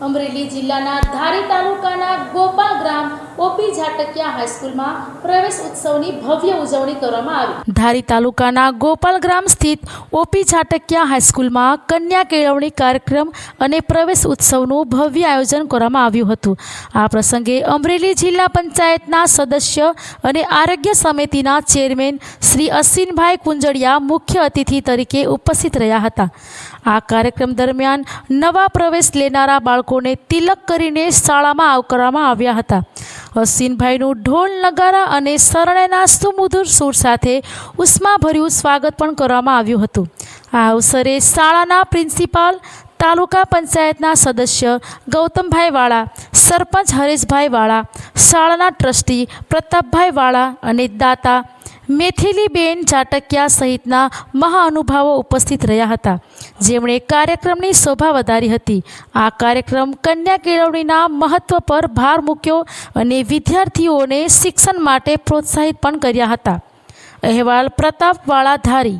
અમરેલી જિલ્લાના ધારી તાલુકાના ઓપી ઝાટકિયા હાઈસ્કૂલમાં પ્રવેશ ઉત્સવની ભવ્ય ઉજવણી કરવામાં આવી. ધારી તાલુકાના ગોપાલ ગ્રામ સ્થિત ઓપી ઝાટકિયા હાઈસ્કૂલમાં કન્યા કેળવણી કાર્યક્રમ અને પ્રવેશ ઉત્સવનું ભવ્ય આયોજન કરવામાં આવ્યું હતું. આ પ્રસંગે અમરેલી જિલ્લા પંચાયતના સદસ્ય અને આરોગ્ય સમિતિના ચેરમેન શ્રી અશ્વિનભાઈ કુંજળિયા મુખ્ય અતિથિ તરીકે ઉપસ્થિત રહ્યા હતા. આ કાર્યક્રમ દરમિયાન નવા પ્રવેશ લેનારા બાળકોને તિલક કરીને શાળામાં આવકારવામાં આવ્યા હતા. અશ્વિનભાઈનું ઢોલ નગારા અને શરણાઈના સુમધુર સૂર સાથે ઉષ્માભર્યું સ્વાગત પણ કરવામાં આવ્યું હતું. આ અવસરે શાળાના પ્રિન્સિપાલ, તાલુકા પંચાયતના સદસ્ય ગૌતમભાઈ વાળા, સરપંચ હરેશભાઈ વાળા, શાળાના ટ્રસ્ટી પ્રતાપભાઈ વાળા અને દાતા મેથિલીબેન ચાટકિયા સહિતના મહાનુભાવો ઉપસ્થિત રહ્યા હતા. જેમણે કાર્યક્રમની શોભા વધારી હતી. આ કાર્યક્રમ કન્યા કેળવણીના મહત્વ પર ભાર મૂક્યો અને વિદ્યાર્થીઓને શિક્ષણ માટે પ્રોત્સાહિત પણ કર્યા હતા. અહેવાલ પ્રતાપવાળા ધારી